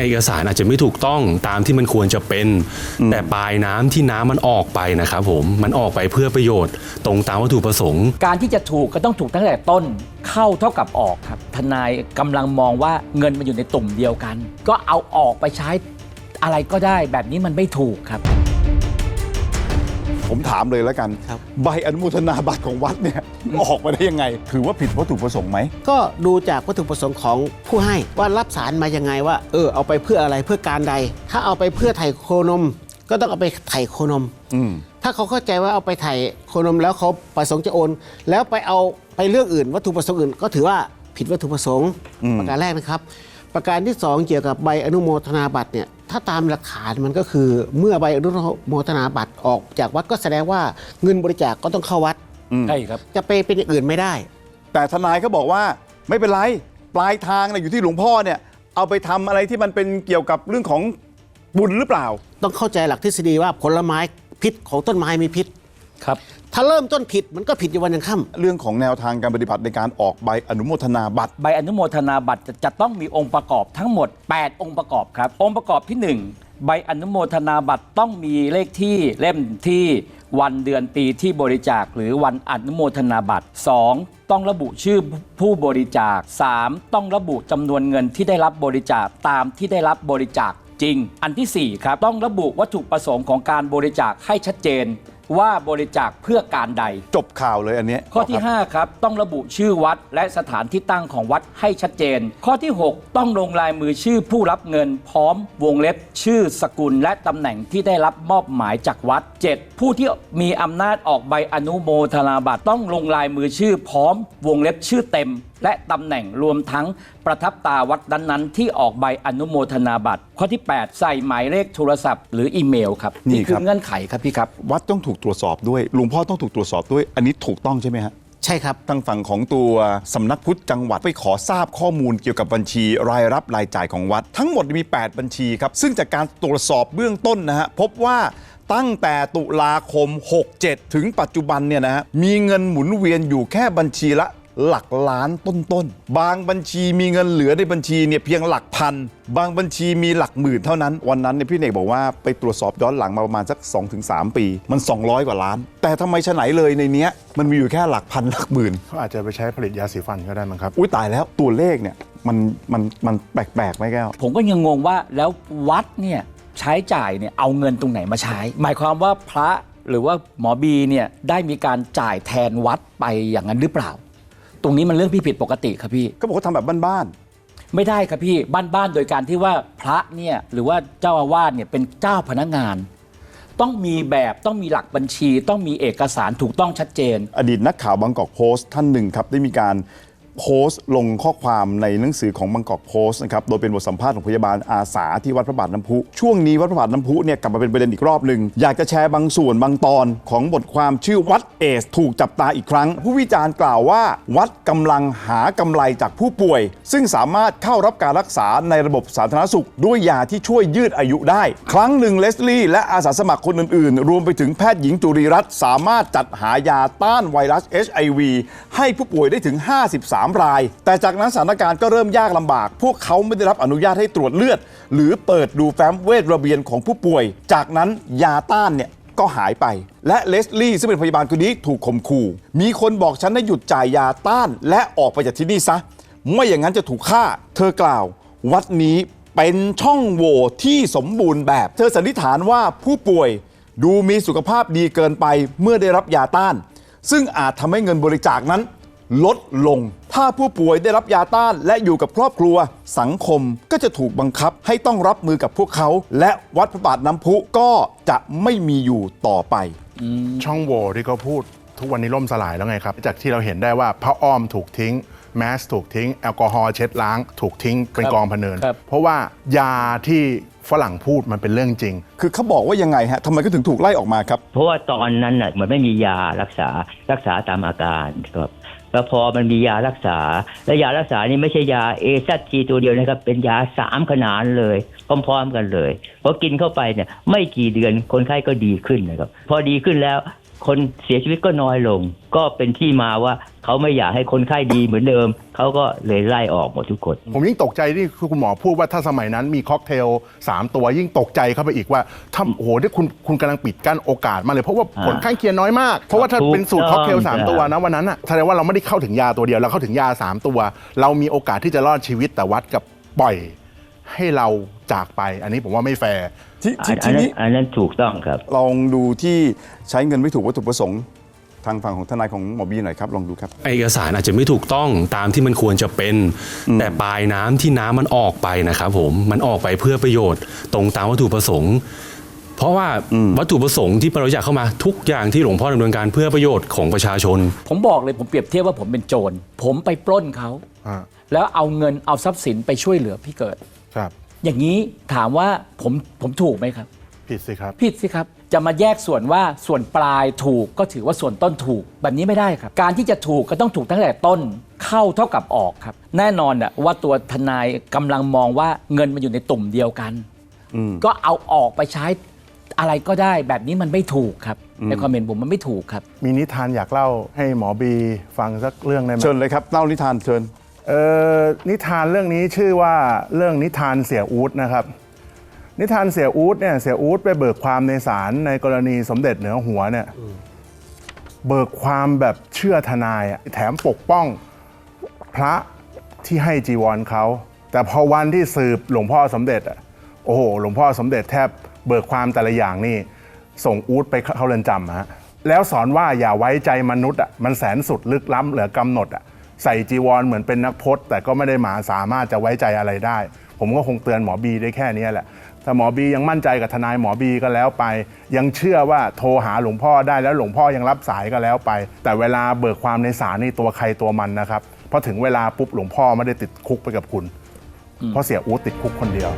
เอกสารอาจจะไม่ถูกต้องตามที่มันควรจะเป็น แต่ปลายน้ำที่น้ำมันออกไปนะครับผมมันออกไปเพื่อประโยชน์ ตรงตามวัตถุประสงค์ การที่จะถูกก็ต้องถูกตั้งแต่ต้นเข้าเท่ากับออกครับ ทนายกำลังมองว่าเงินมันอยู่ในตุ่มเดียวกัน ก็เอาออกไปใช้อะไรก็ได้แบบนี้มันไม่ถูกครับ ผมถามเลยแล้วกัน ครับ ใบอนุโมทนาบัตรของวัดเนี่ยออกมาได้ยังไง ถือว่าผิดวัตถุประสงค์ไหม ก็ดูจากวัตถุประสงค์ของผู้ให้ว่ารับสารมายังไงว่า เออเอาไปเพื่ออะไรเพื่อการใด ถ้าเอาไปเพื่อไถ่โคนม ก็ต้องเอาไปไถ่โคนม อืม ถ้าเขาเข้าใจว่าเอาไปไถ่โคนมแล้วเขาประสงค์จะโอน แล้วไปเอาไปเรื่องอื่น วัตถุประสงค์อื่น ก็ถือว่าผิดวัตถุประสงค์อืมประการแรกนะครับ ประการที่สองเกี่ยวกับใบอนุโมทนาบัตรเนี่ยถ้าตามหลักฐานมันก็คือ เมื่อใบอนุโมทนาบัตรออกจากวัดก็แสดงว่าเงินบริจาคก็ต้องเข้าวัด ใช่ครับ จะไปเป็นอย่างอื่นไม่ได้ แต่ทนายเขาบอกว่าไม่เป็นไร ปลายทางเนี่ยอยู่ที่หลวงพ่อเนี่ย เอาไปทำอะไรที่มันเป็นเกี่ยวกับเรื่องของบุญหรือเปล่า ต้องเข้าใจหลักทฤษฎีว่าผลไม้พิษของต้นไม้มีพิษ ครับ ถ้าเริ่มต้นผิดมันก็ผิดอยู่วันยังค่ำ เรื่องของแนวทางการปฏิบัติในการออกใบอนุโมทนาบัตร ใบอนุโมทนาบัตรจะจะต้องมีองค์ประกอบทั้งหมด 8 องค์ประกอบครับ องค์ประกอบที่ 1 ใบอนุโมทนาบัตรต้องมีเลขที่เล่มที่วันเดือนปีที่บริจาคหรือวันอนุโมทนาบัตร 2. ต้องระบุชื่อผู้บริจาค 3. ต้องระบุจำนวนเงินที่ได้รับบริจาคตามที่ได้รับบริจาคจริง อันทีสี่4 ครับ ต้องระบุวัตถุประสงค์ของการบริจาคให้ชัดเจน ว่าบริจาคเพื่อการใด จบข่าวเลยอันเนี้ยข้อที่ ครับ5 ครับ ต้องระบุชื่อวัดและสถานที่ตั้งของวัดให้ชัดเจน ข้อที่ 6 ต้องลงลายมือชื่อผู้รับเงินพร้อมวงเล็บ ชื่อสกุลและตำแหน่งที่ได้รับมอบหมายจากวัด 7 ผู้ที่มีอำนาจออกใบอนุโมทนาบัตรต้องลงลายมือชื่อพร้อมวงเล็บชื่อเต็ม และตำแหน่งรวมทั้งประทับตาวัดนั้นๆ ที่ออกใบอนุโมทนาบัตร ข้อที่ 8 ใส่หมายเลขโทรศัพท์ หรืออีเมลครับนี่นี่คืครัอบเงื่อนไขครับพี่ครับ วัดต้องถูกตรวจสอบด้วยหลวงพ่อต้องถูกตรวจสอบด้วย อันนี้ถูกต้องใช่ไหมฮะใช่ครับ ทางฝั่งของตัวสำนักพุทธจังหวัดไปขอทราบข้อมูลเกี่ยวกับบัญชีรายรับรายจ่ายของวัด ทั้งหมดมี 8 บัญชีครับ ซึ่งจากการตรวจสอบเบื้องต้นนะฮะพบว่าตั้งแต่ตุลาคม 67 ถึงปัจจุบันเนี่ยนะฮะมีเงินหมุนเวียนอยู่แค่บัญชีละ หลักล้านต้นๆ บางบัญชีมีเงินเหลือในบัญชีเนี่ยเพียงหลักพัน บางบัญชีมีหลักหมื่นเท่านั้น วันนั้นเนี่ยพี่เนกบอกว่าไปตรวจสอบย้อนหลังมาประมาณสัก 2-3 ปี มัน 200 กว่าล้าน แต่ทำไมฉะไหนเลยในเนี้ยมันมีอยู่แค่หลักพันหลักหมื่น เขาอาจจะไปใช้ผลิตยาสีฟันก็ได้มั้งครับ อุ้ยตายแล้วตัวเลขเนี่ยมันมันมันแปลกๆไหมแก้ว ผมก็ยังงงว่าแล้ววัดเนี่ยใช้จ่ายเนี่ยเอาเงินตรงไหนมาใช้ หมายความว่าพระหรือว่าหมอบีเนี่ยได้มีการจ่ายแทนวัดไปอย่างนั้นหรือเปล่า ตรงนี้มันเรื่องที่ผิดปกติครับพี่ ก็บอกว่าทำแบบบ้านไม่ได้ครับพี่บ้านๆโดยการที่ว่าพระเนี่ยหรือว่าเจ้าอาวาสเนี่ยเป็นเจ้าพนักงาน ต้องมีแบบต้องมีหลักบัญชี ต้องมีเอกสารถูกต้องชัดเจน ๆ อดีตนักข่าวบางกอกโพสต์ท่านหนึ่งครับ ได้มีการ โพสต์ลงข้อความในหนังสือของบางกอกโพสต์นะครับ โดยเป็นบทสัมภาษณ์ของพยาบาลอาสาที่วัดพระบาทน้ำพุ ช่วงนี้วัดพระบาทน้ำพุเนี่ยกลับมาเป็นประเด็นอีกรอบหนึ่ง อยากจะแชร์บางส่วนบางตอนของบทความชื่อวัดเอส ถูกจับตาอีกครั้ง ผู้วิจารณ์กล่าวว่า วัดกำลังหากำไรจากผู้ป่วย ซึ่งสามารถเข้ารับการรักษาในระบบสาธารณสุข ด้วยยาที่ช่วยยืดอายุได้ ครั้งหนึ่งเลสลี่และอาสาสมัครคนอื่นๆ รวมไปถึงแพทย์หญิงจุรีรัตน์สามารถจัดหายาต้านไวรัส HIV ให้ผู้ป่วยได้ถึง 53ราย แต่จากนั้นสถานการณ์ก็เริ่มยากลำบาก พวกเขาไม่ได้รับอนุญาตให้ตรวจเลือด หรือเปิดดูแฟ้มเวทระเบียนของผู้ป่วย จากนั้นยาต้านเนี่ยก็หายไป และเลสลี่ซึ่งเป็นพยาบาลคนนี้ถูกข่มขู่ มีคนบอกฉันให้หยุดจ่ายยาต้าน และออกไปจากที่นี่ซะ ไม่อย่างนั้นจะถูกฆ่า เธอกล่าว วัดนี้เป็นช่องโหว่ที่สมบูรณ์แบบ เธอสันนิษฐานว่าผู้ป่วยดูมีสุขภาพดีเกินไปเมื่อได้รับยาต้าน ซึ่งอาจทำให้เงินบริจาคนั้นลดลง ถ้าผู้ป่วยได้รับยาต้านและอยู่กับครอบครัว สังคมก็จะถูกบังคับให้ต้องรับมือกับพวกเขา และวัดพระบาทน้ำพุก็จะไม่มีอยู่ต่อไป ช่องโหว่ที่เขาพูดทุกวันนี้ล่มสลายแล้วไงครับ จากที่เราเห็นได้ว่าพระอ้อมถูกทิ้ง แมสถูกทิ้ง แอลกอฮอล์เช็ดล้าง ถูกทิ้งเป็นครับกองพะเนินครับเพราะว่ายาที่ฝรั่งพูดมันเป็นเรื่องจริง คือเขาบอกว่ายังไงฮะทำไมก็ถึงถูกไล่ออกมาครับ เพราะว่าตอนนั้นน่ะเหมือนไม่มียารักษารักษาตามอาการครับ แล้วพอมันมียารักษา และยารักษานี่ไม่ใช่ยาเอซัทีตัวเดียวนะครับ เป็นยาสามขนาดเลย พร้อมๆกันเลยพอกินเข้าไปเนี่ย ไม่กี่เดือนคนไข้ก็ดีขึ้นนะครับ พอดีขึ้นแล้ว คนเสียชีวิตก็น้อยลง ก็เป็นที่มาว่าเขาไม่อยากให้คนไข้ดีเหมือนเดิม เขาก็เลยไล่ออกหมดทุกคน ผมยิ่งตกใจที่คุณหมอพูดว่าถ้าสมัยนั้นมีค็อกเทล 3 ตัวยิ่งตกใจเข้าไปอีกว่าถ้าโอ้โหที่คุณคุณกำลังปิดกั้นโอกาสมากเลยเพราะว่าผลข้างเคียงน้อยมาก เพราะว่าถ้าเป็นสูตรค็อกเทล 3 ตัวนะวันนั้นอะแสดงว่าเราไม่ได้เข้าถึงยาตัวเดียวเราเข้าถึงยา 3 ตัว เรามีโอกาสที่จะรอดชีวิตแต่วัดกับปล่อย ให้เราจากไป อันนี้ผมว่าไม่แฟร์ที่อัที่นทีนั้นนี้อันนั้นถูกต้องครับ ลองดูที่ใช้เงินไม่ถูกวัตถุประสงค์ ทางฝั่งของทนายของหมอบีหน่อยครับลองดูครับ เอกสารอาจจะไม่ถูกต้องตามที่มันควรจะเป็น แต่ปลายน้ำที่น้ำมันออกไปนะครับผมมันออกไปเพื่อประโยชน์ ตรงตามวัตถุประสงค์ เพราะว่าวัตถุประสงค์ที่บริจาคเข้ามาทุกอย่างที่หลวงพ่อดำเนินการเพื่อประโยชน์ของประชาชน ผมบอกเลยผมเปรียบเทียบว่าผมเป็นโจร ผมไปปล้นเขา อ่า แล้วเอาเงินเอาทรัพย์สินไปช่วยเหลือพี่เกิด ครับ อย่างนี้ถามว่าผมผมถูกไหมครับ ผิดสิครับ ผิดสิครับ จะมาแยกส่วนว่าส่วนปลายถูกก็ถือว่าส่วนต้นถูกแบบนี้ไม่ได้ครับ การที่จะถูกก็ต้องถูกตั้งแต่ต้นเข้าเท่ากับออกครับ แน่นอนอะว่าตัวทนายกำลังมองว่าเงินมันอยู่ในตุ่มเดียวกันก็เอาออกไปใช้อะไรก็ได้แบบนี้มันไม่ถูกครับ ในความเห็นผมมันไม่ถูกครับ มีนิทานอยากเล่าให้หมอบีฟังสักเรื่องได้ไหม เชิญเลยครับเล่านิทานเชิญ เออนิทานเรื่องนี้ชื่อว่าเรื่องนิทานเสียอูดนะครับ นิทานเสียอูดเนี่ยเสียอูดไปเบิกความในศาลในกรณีสมเด็จเหนือหัวเนี่ยเบิกความแบบเชื่อทนายแถมปกป้องพระที่ให้จีวรเขาแต่พอวันที่สืบหลวงพ่อสมเด็จอะโอ้โหหลวงพ่อสมเด็จแทบเบิกความแต่ละอย่างนี่ ส่งอูดไปเข้าเรือนจำฮะแล้วสอนว่าอย่าไว้ใจมนุษย์อะมันแสนสุดลึกล้ำเหลือกำหนดอะ ใส่จีวรเหมือนเป็นนักพจน์ แต่ก็ไม่ได้หมาสามารถจะไว้ใจอะไรได้ ผมก็คงเตือนหมอบีได้แค่นี้แหละถ้าหมอบียังมั่นใจกับทนายหมอบีก็แล้วไป ยังเชื่อว่าโทรหาหลวงพ่อได้แล้วหลวงพ่อยังรับสายก็แล้วไป แต่เวลาเบิกความในศาลนี่ตัวใครตัวมันนะครับพอถึงเวลาปุ๊บหลวงพ่อไม่ได้ติดคุกไปกับคุณ เพราะเสียอู๊ดติดคุกคนเดียว